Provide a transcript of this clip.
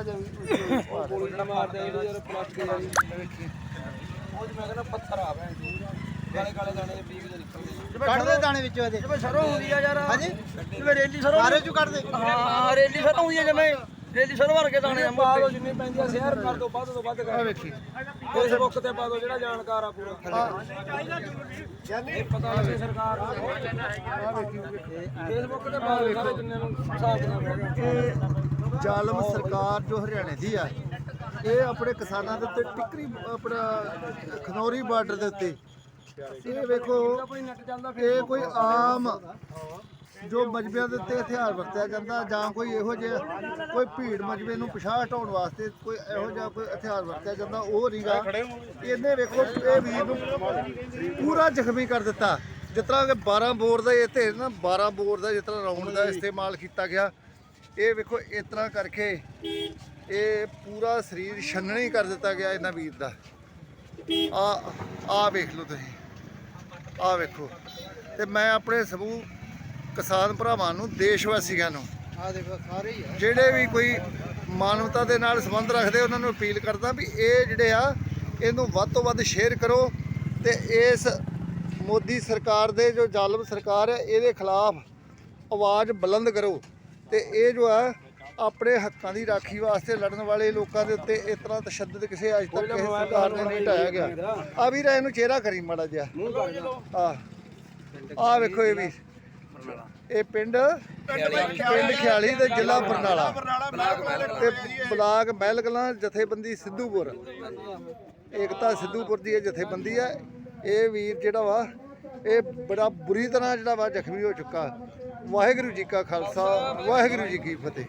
ਜਿਹਾ ਵੀ ਗੋਲਡਾ ਮਾਰਦੇ ਜਿਹੜੀ ਯਾਰ ਪਲਾਸਟਿਕ ਵਾਲੀ ਉਹ ਜਿਵੇਂ ਕਹਿੰਦਾ ਪੱਥਰ ਆ ਭੈਣ ਕਾਲੇ ਕਾਲੇ ਦਾਣੇ ਪੀਕ ਦੇ ਨਿਕਲਦੇ ਕੱਢ ਦੇ ਦਾਣੇ ਵਿੱਚੋਂ ਇਹਦੇ। ਜਿਵੇਂ ਸਰੋਂ ਹੁੰਦੀ ਆ ਯਾਰ। ਹਾਂਜੀ? ਜਿਵੇਂ ਰੇਲੀ ਸਰੋਂ ਸਾਰੇ ਚੋਂ ਕੱਢ ਦੇ ਹਾਂ ਰੇਲੀ ਸਰੋਂ ਹੁੰਦੀ ਆ ਜਿਵੇਂ। ਰੇਲੀ ਸਰੋਂ ਵਰਗੇ ਦਾਣੇ ਆ ਪਾ ਦੋ ਜਿੰਨੀ ਪੈਂਦੀ ਆ ਸ਼ੇਅਰ ਕਰ ਦੋ ਵੱਧ ਤੋਂ ਵੱਧ ਕਰ। ਵੇਖੀ। ਫੇਸਬੁੱਕ ਤੇ ਪਾ ਦੋ ਜਿਹੜਾ ਜਾਣਕਾਰ ਆ ਪੂਰਾ। ਇਹ ਪਤਾ ਲੱਗੇ ਸਰਕਾਰ ਫੇਸਬੁੱਕ ਤੇ ਪਾ ਦੋ ਸਾਰੇ ਜਿੰਨੇ ਨੂੰ ਹਿਸਾਬ ਨਾਲ ਇਹ ਜ਼ਾਲਮ ਸਰਕਾਰ ਜੋ ਹਰਿਆਣੇ ਦੀ ਆ, ਇਹ ਆਪਣੇ ਕਿਸਾਨਾਂ ਦੇ ਉੱਤੇ ਟਿਕਰੀ, ਆਪਣਾ ਖਨੌਰੀ ਬਾਰਡਰ ਦੇ ਉੱਤੇ। ਇਹ ਵੇਖੋ, ਇਹ ਕੋਈ ਆਮ ਜੋ ਮਜਬਿਆਂ ਦੇ ਉੱਤੇ ਹਥਿਆਰ ਵਰਤਿਆ ਜਾਂਦਾ ਜਾਂ ਕੋਈ ਇਹੋ ਜਿਹਾ, ਕੋਈ ਭੀੜ ਮਜਬੇ ਨੂੰ ਪਿਛਾਹ ਹਟਾਉਣ ਵਾਸਤੇ ਕੋਈ ਇਹੋ ਜਿਹਾ ਕੋਈ ਹਥਿਆਰ ਵਰਤਿਆ ਜਾਂਦਾ, ਉਹ ਰੀਗਾ ਇਹਨੇ ਵੇਖੋ, ਇਹ ਵੀਰ ਨੂੰ ਪੂਰਾ ਜ਼ਖਮੀ ਕਰ ਦਿੱਤਾ। ਜਿਸ ਤਰ੍ਹਾਂ ਕਿ 12 ਬੋਰ ਦਾ ਇਹ ਤੇ ਨਾ 12 ਬੋਰ ਦਾ ਜਿਸ ਤਰ੍ਹਾਂ ਰਾਉਂਡ ਦਾ ਇਸਤੇਮਾਲ ਕੀਤਾ ਗਿਆ ਇਹ ਵੇਖੋ ਇਸ ਤਰ੍ਹਾਂ ਕਰਕੇ ਇਹ ਪੂਰਾ ਸਰੀਰ ਛੰਨਣੀ ਕਰ ਦਿੱਤਾ ਗਿਆ ਇਹਨਾਂ ਵੀਰ ਦਾ। ਆ ਆ ਵੇਖ ਲਓ ਤੁਸੀਂ। ਆ ਵੇਖੋ। ਤੇ ਮੈਂ ਆਪਣੇ ਸਮੂਹ ਕਿਸਾਨ ਭਰਾਵਾਂ ਨੂੰ ਦੇਸ਼ ਵਾਸੀਆਂ ਨੂੰ ਆ ਦੇਖੋ ਸਾਰੇ ਹੀ ਆ। ਜਿਹੜੇ ਵੀ ਕੋਈ ਮਾਨਵਤਾ ਦੇ ਨਾਲ ਸੰਬੰਧ ਰੱਖਦੇ ਉਹਨਾਂ ਨੂੰ ਅਪੀਲ ਕਰਦਾ ਵੀ ਇਹ ਜਿਹੜੇ ਆ ਇਹਨੂੰ ਵੱਧ ਤੋਂ ਵੱਧ ਸ਼ੇਅਰ ਕਰੋ ਤੇ ਇਸ ਮੋਦੀ ਸਰਕਾਰ ਦੇ ਜੋ ਜ਼ਾਲਮ ਸਰਕਾਰ ਹੈ ਇਹਦੇ ਖਿਲਾਫ ਆਵਾਜ਼ ਬੁਲੰਦ ਕਰੋ। ਤੇ ਇਹ ਜੋ ਆ, ਆਪਣੇ ਹੱਕਾਂ ਦੀ ਰਾਖੀ ਵਾਸਤੇ ਲੜਨ ਵਾਲੇ ਲੋਕਾਂ ਦੇ ਉੱਤੇ ਇਸ ਤਰ੍ਹਾਂ ਤਸ਼ੱਦਦ ਕਿਸੇ ਅੱਜ ਤੱਕ ਕਿਸੇ ਸਰਕਾਰ ਨੇ ਨਹੀਂ ਢਾਇਆ ਗਿਆ। ਆ ਵੀਰ, ਇਹਨੂੰ ਚਿਹਰਾ ਕਰੀ ਮਾੜਾ ਜਿਹਾ। ਆ ਆ ਵੇਖੋ ਇਹ ਵੀ। ਇਹ ਪਿੰਡ ਪਿੰਡ ਖਿਆਲੀ ਤੇ ਜ਼ਿਲ੍ਹਾ ਬਰਨਾਲਾ। ਤੇ ਬਲਾਕ ਮਹਿਲਕਲਾਂ ਜਥੇਬੰਦੀ ਸਿੱਧੂਪੁਰ। ਏਕਤਾ ਸਿੱਧੂਪੁਰ ਦੀ ਇਹ ਜਥੇਬੰਦੀ ਹੈ ਇਹ ਵੀਰ ਜਿਹੜਾ ਵਾ ਇਹ ਬੜਾ ਬੁਰੀ ਤਰ੍ਹਾਂ ਜਿਹੜਾ ਵਾ ਜ਼ਖਮੀ ਹੋ ਚੁੱਕਾ। ਵਾਹਿਗੁਰੂ ਜੀ ਕਾ ਖਾਲਸਾ, ਵਾਹਿਗੁਰੂ ਜੀ ਕੀ ਫਤਿਹ।